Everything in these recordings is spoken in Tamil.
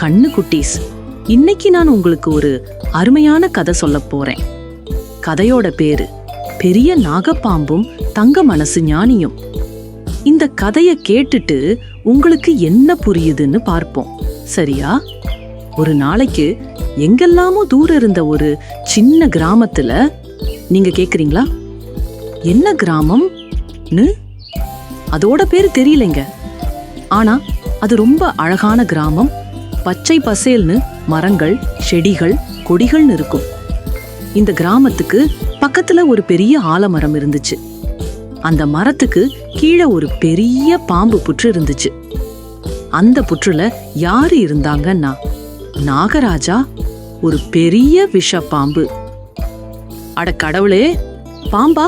கண்ணு குட்டீஸ் இன்னைக்கு நான் உங்களுக்கு ஒரு அருமையான கதை சொல்ல போறேன். கதையோட பேரு பெரிய நாகப்பாம்பும் தங்க மனசு ஞானியும். இந்த கதையை கேட்டுட்டு உங்களுக்கு என்ன புரியுதுன்னு பார்ப்போம். சரியா? ஒரு நாளைக்கு எங்கெல்லாமோ தூரம் இருந்த ஒரு சின்ன கிராமத்துல நீங்க கேக்குறீங்களா? என்ன கிராமம்னு? அதோட பேர் தெரியலைங்க. ஆனா அது ரொம்ப அழகான கிராமம். பச்சை பசேல்னு மரங்கள் செடிகள் கொடிகள்னு இருக்கும். இந்த கிராமத்துக்கு பக்கத்துல ஒரு பெரிய ஆலமரம் இருந்துச்சு. அந்த மரத்துக்கு கீழே ஒரு பெரிய பாம்பு புற்று இருந்துச்சு. அந்த புற்றுல யாரு இருந்தாங்கன்னா நாகராஜா ஒரு பெரிய விஷ பாம்பு அட கடவுளே பாம்பா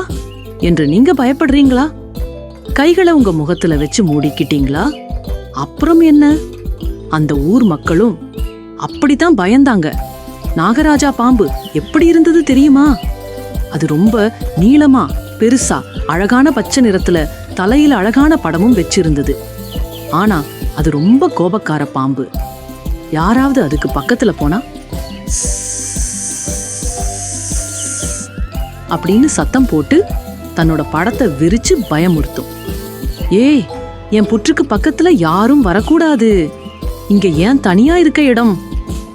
என்று நீங்க பயப்படுறீங்களா? கைகளை உங்க முகத்துல வச்சு மூடிக்கிட்டீங்களா? அப்புறம் என்ன? அந்த ஊர் மக்களும் அப்படித்தான் பயந்தாங்க. நாகராஜா பாம்பு எப்படி இருந்தது தெரியுமா? அது ரொம்ப நீளமா பெருசா அழகான பச்சை நிறத்துல தலையில அழகான படமும் வச்சிருந்தது. ஆனா அது ரொம்ப கோபக்கார பாம்பு. யாராவது அதுக்கு பக்கத்துல போனா அப்படின்னு சத்தம் போட்டு தன்னோட படத்தை விரிச்சு பயமுறுத்தும். ஏய் என் புற்றுக்கு பக்கத்துல யாரும் வரக்கூடாது. இங்க ஏன் தனியா இருக்க இடம்?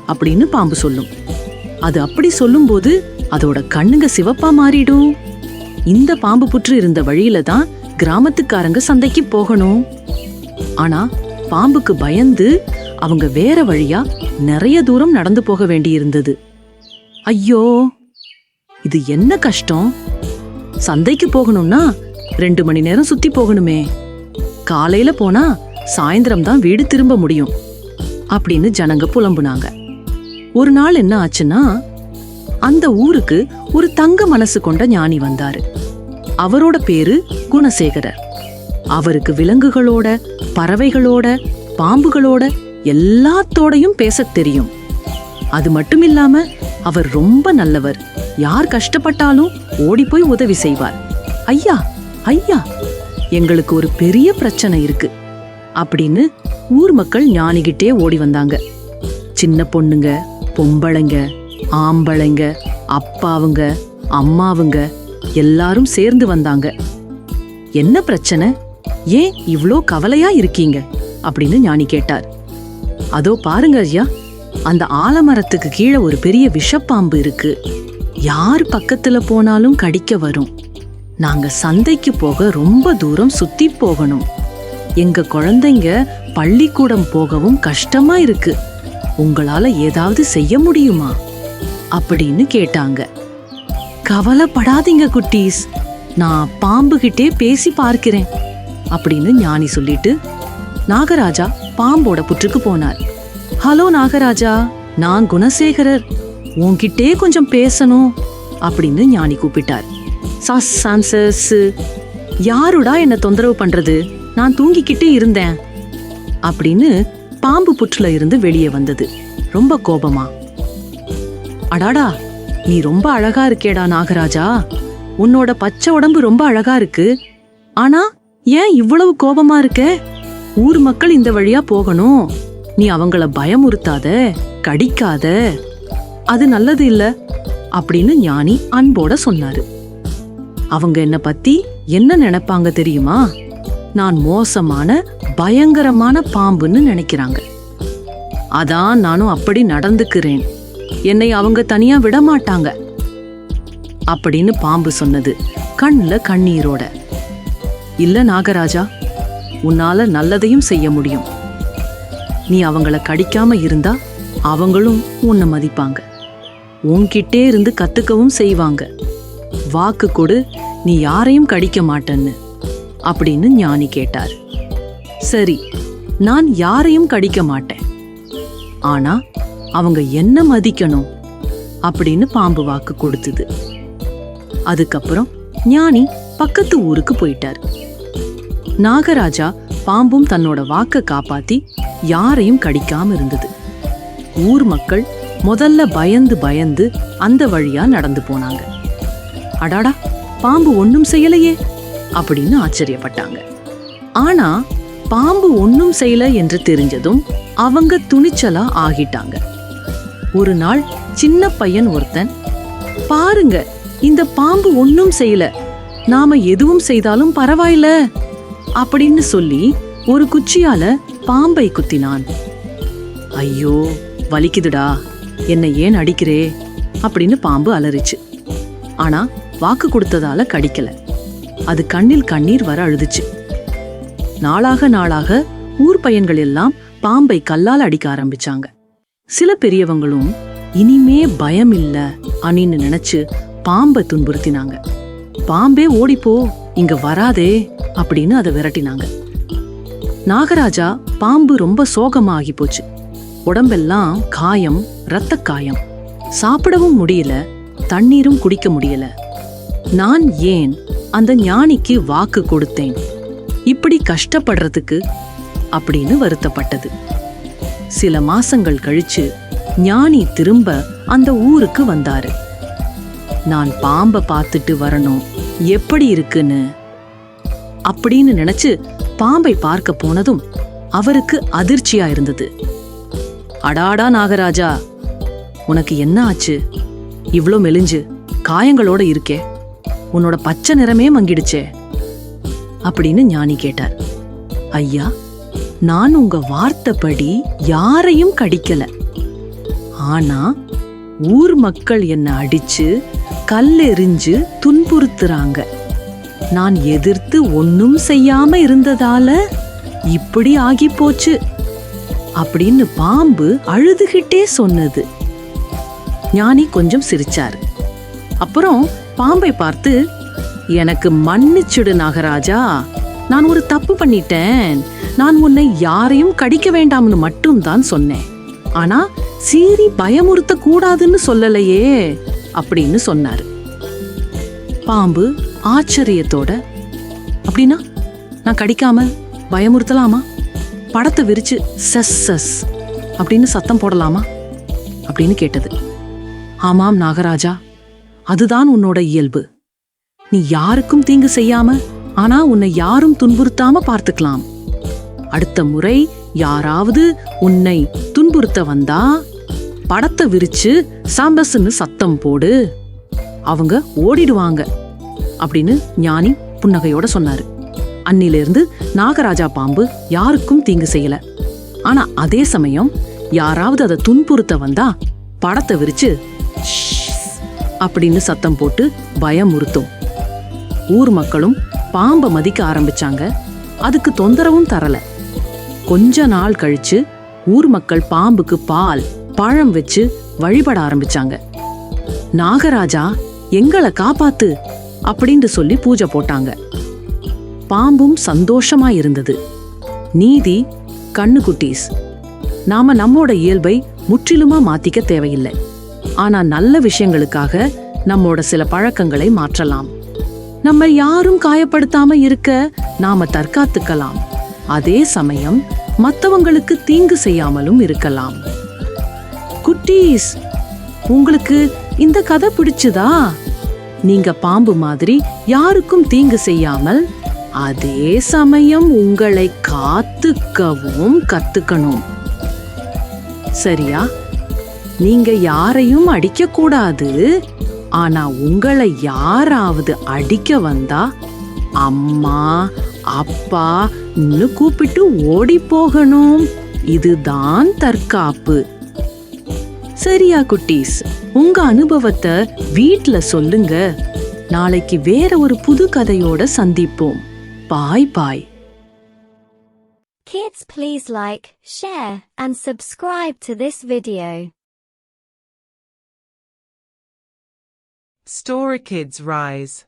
அப்படின்னு பாம்பு சொல்லும். அது அப்படி சொல்லும்போது அதோட கண்ணுங்க சிவப்பா மாறிடும். இந்த பாம்பு புற்று இருந்த வழியில தான் கிராமத்துக்காரங்க சந்தைக்கு போகணும். ஆனா பாம்புக்கு பயந்து அவங்க வேற வழியா நிறைய தூரம் நடந்து போக வேண்டியிருந்தது. ஐயோ இது என்ன கஷ்டம்? சந்தைக்கு போகணும்னா ரெண்டு மணி நேரம் சுத்தி போகணுமே. காலையில போனா சாயந்தரம் தான் வீடு திரும்ப முடியும். அப்படின்னு ஜனங்க புலம்புனாங்க. ஒரு நாள் என்ன ஆச்சுன்னா அந்த ஊருக்கு ஒரு தங்க மனசு கொண்ட ஞானி வந்தாரு. அவரோட பேரு குணசேகரர். அவருக்கு விலங்குகளோட பறவைகளோட பாம்புகளோட எல்லாத்தோடையும் பேசத் தெரியும். அது மட்டும் இல்லாம அவர் ரொம்ப நல்லவர். யார் கஷ்டப்பட்டாலும் ஓடி போய் உதவி செய்வார். ஐயா ஐயா எங்களுக்கு ஒரு பெரிய பிரச்சனை இருக்கு. அப்படின்னு ஊர் மக்கள் ஞானிகிட்டே ஓடி வந்தாங்க. சின்ன பொண்ணுங்க பொம்பளைங்க ஆம்பளைங்க அப்பாவுங்க அம்மாவுங்க எல்லாரும் சேர்ந்து வந்தாங்க. என்ன பிரச்சனை? ஏன் இவ்ளோ கவலையா இருக்கீங்க? அப்படின்னு ஞானி கேட்டார். அதோ பாருங்க ஐயா அந்த ஆலமரத்துக்கு கீழே ஒரு பெரிய விஷப்பாம்பு இருக்கு. யார் பக்கத்துல போனாலும் கடிக்க வரும். நாங்க சந்தைக்கு போக ரொம்ப தூரம் சுத்தி போகணும். எங்க குழந்தைங்க பள்ளிக்கூடம் போகவும் கஷ்டமா இருக்கு. உங்களால ஏதாவது செய்ய முடியுமா? அப்படின்னு கேட்டாங்க. கவலைப்படாதீங்க குட்டீஸ். நான் பாம்புகிட்டே பேசி பார்க்கிறேன் அப்படின்னு ஞானி சொல்லிட்டு நாகராஜா பாம்போட புற்றுக்கு போனார். ஹலோ நாகராஜா நான் குணசேகரர். உன்கிட்டே கொஞ்சம் பேசணும் அப்படின்னு ஞானி கூப்பிட்டார். சாஸ் சான்சஸ் யாருடா என்ன தொந்தரவு பண்றது? நான் தூங்கிக்கிட்டே இருந்தேன். அப்படின்னு பாம்பு புற்றுல இருந்து வெளியே வந்தது. ரொம்ப கோபமா. அடாடா நீ ரொம்ப அழகா இருக்கேடா நாகராஜா. உன்னோட பச்சை உடம்பு ரொம்ப அழகா இருக்கு. ஆனா ஏன் இவ்வளவு கோபமா இருக்க? ஊர் மக்கள் இந்த வழியா போகணும். நீ அவங்கள பயமுறுத்தாத கடிக்காத. அது நல்லது இல்ல அப்படின்னு ஞானி அன்போட சொன்னாரு. அவங்க என்ன பத்தி என்ன நினைப்பாங்க தெரியுமா? நான் மோசமான பயங்கரமான பாம்புன்னு நினைக்கிறாங்க. அதான் நானும் அப்படி நடந்துக்கிறேன். என்னை அவங்க தனியா விட மாட்டாங்க அப்படின்னு பாம்பு சொன்னது கண்ணுல கண்ணீரோட. இல்ல நாகராஜா உன்னால நல்லதையும் செய்ய முடியும். நீ அவங்கள கடிக்காம இருந்தா அவங்களும் உன்னை மதிப்பாங்க. உன்கிட்டே இருந்து கத்துக்கவும் செய்வாங்க. வாக்கு கொடு நீ யாரையும் கடிக்க மாட்டேன்னு. அப்படின்னு ஞானி கேட்டார். சரி நான் யாரையும் கடிக்க மாட்டேன். ஆனா அவங்க என்ன மதிக்கணும்? அப்படின்னு பாம்பு வாக்கு கொடுத்தது. அதுக்கப்புறம் ஞானி பக்கத்து ஊருக்கு போயிட்டார். நாகராஜா பாம்பும் தன்னோட வாக்க காப்பாத்தி யாரையும் கடிக்காம இருந்தது. ஊர் மக்கள் முதல்ல பயந்து பயந்து அந்த வழியா நடந்து போனாங்க. அடாடா பாம்பு ஒன்றும் செய்யலையே. அப்படின்னு ஆச்சரியப்பட்டாங்க. ஆனா பாம்பு ஒன்னும் செய்யல என்று தெரிஞ்சதும் அவங்க துணிச்சலா ஆகிட்டாங்க. ஒரு நாள் சின்ன பையன் ஒருத்தன் பாருங்க இந்த பாம்பு ஒன்னும் செய்யல. நாம எதுவும் செய்தாலும் பரவாயில்ல அப்படின்னு சொல்லி ஒரு குச்சியால பாம்பை குத்தினான். ஐயோ வலிக்குதுடா. என்னை ஏன் அடிக்கிறே? அப்படின்னு பாம்பு அலறிச்சு. ஆனா வாக்கு கொடுத்ததால கடிக்கல. அது கண்ணில் கண்ணீர் வர அழுதுச்சு. நாளாக நாளாக ஊர் பையன்கள் எல்லாம் பாம்பை கல்லால் அடிக்க ஆரம்பிச்சாங்க. சில பெரியவங்களும் இனிமே பயம் இல்ல அணின்னு நினைச்சு பாம்பை துன்புறுத்தினாங்க. பாம்பே ஓடிப்போ இங்க வராதே அப்படின்னு அதை விரட்டினாங்க. நாகராஜா பாம்பு ரொம்ப சோகமா ஆகி போச்சு. உடம்பெல்லாம் காயம் இரத்த காயம் சாப்பிடவும் முடியல தண்ணீரும் குடிக்க முடியல. நான் ஏன் அந்த ஞானிக்கு வாக்கு கொடுத்தேன். இப்படி கஷ்டப்படுறதுக்கு அப்படின்னு வருத்தப்பட்டது. சில மாசங்கள் கழிச்சு ஞானி திரும்ப அந்த ஊருக்கு வந்தாரு. நான் பாம்பை பார்த்துட்டு வரணும் எப்படி இருக்குன்னு? அப்படின்னு நினைச்சு பாம்பை பார்க்க போனதும் அவருக்கு அதிர்ச்சியா இருந்தது. அடாடா நாகராஜா உனக்கு என்ன ஆச்சு? இவ்ளோ மெலிஞ்சு காயங்களோட இருக்கே. உன்னோட பச்சை நிறமே மங்கிடுச்சே அப்படின்னு ஞானி கேட்டார். ஐயா நான் உங்க வார்த்தைப்படி யாரையும் கடிக்கல. ஆனா ஊர் மக்கள் என்ன அடிச்சு கல்லெறிஞ்சு துன்புறுத்துறாங்க. நான் எதிர்த்து ஒன்னும் செய்யாம இருந்ததால இப்படி ஆகி போச்சு அப்படின்னு பாம்பு அழுதுகிட்டே சொன்னது. ஞானி கொஞ்சம் சிரிச்சாரு. அப்புறம் பாம்பை பார்த்து எனக்கு மன்னிச்சுடு நாகராஜா. நான் ஒரு தப்பு பண்ணிட்டேன். நான் உன்னை யாரையும் கடிக்க வேண்டாம்னு மட்டும் தான் சொன்னேன். ஆனா சீரி பயமுறுத்த கூடாதுன்னு சொல்லலையே அப்படின்னு சொன்னாரு. பாம்பு ஆச்சரியத்தோட அப்படின்னா நான் கடிக்காம பயமுறுத்தலாமா? படத்தை விரிச்சு சஸ் சஸ் அப்படின்னு சத்தம் போடலாமா? அப்படின்னு கேட்டது. ஆமாம் நாகராஜா. அதுதான் உன்னோட இயல்பு. நீ யாருக்கும் தீங்கு செய்யாம ஆனா உன்னை யாரும் துன்புறுத்தாம பார்த்துக்கலாம். அடுத்த முறை யாராவது உன்னை துன்புறுத்த வந்தா படத்தை விரிச்சு சாம்பஸ்ன்னு சத்தம் போடு. அவங்க ஓடிடுவாங்க அப்படின்னு ஞானி புன்னகையோட சொன்னாரு. அன்னிலிருந்து நாகராஜா பாம்பு யாருக்கும் தீங்கு செய்யல. ஆனா அதே சமயம் யாராவது அதை துன்புறுத்த வந்தா படத்தை விரிச்சு அப்படின்னு சத்தம் போட்டு பயமுறுத்தும். ஊர் மக்களும் பாம்பை மதிக்க ஆரம்பிச்சாங்க. அதுக்கு தொந்தரவும் தரல. கொஞ்ச நாள் கழிச்சு ஊர் மக்கள் பாம்புக்கு பால் பழம் வச்சு வழிபட ஆரம்பிச்சாங்க. நாகராஜா எங்களை காப்பாத்து அப்படின்னு சொல்லி பூஜை போட்டாங்க. பாம்பும் சந்தோஷமா இருந்தது. நீதி கண்ணுக்குட்டீஸ் நாம நம்மோட இயல்பை முற்றிலுமா மாத்திக்க தேவையில்லை. ஆனா நல்ல விஷயங்களுக்காக நம்மோட சில பழக்கங்களை மாற்றலாம். நம்ம யாரும் காயப்படுத்தாம இருக்க நாம தற்காத்துக்கலாம். அதே சமயம் மத்தவங்களுக்கு தீங்கு செய்யாமலும் இருக்கலாம். குட்டீஸ் உங்களுக்கு இந்த கதை பிடிச்சுதா? நீங்க பாம்பு மாதிரி யாருக்கும் தீங்கு செய்யாமல் அதே சமயம் உங்களை காத்துக்கவும் கத்துக்கணும். சரியா? நீங்க யாரையும் அடிக்க கூடாது ஆனா உங்களை யாராவது அடிக்க வந்தா அம்மா அப்பான்னு கூப்பிட்டு ஓடி போகணும். இதுதான் தற்காப்பு. சரியா குட்டீஸ் உங்க அனுபவத்தை வீட்ல சொல்லுங்க. நாளைக்கு வேற ஒரு புது கதையோட சந்திப்போம். பாய் பாய். Kids please like, share and subscribe to this video. Story Kids Rise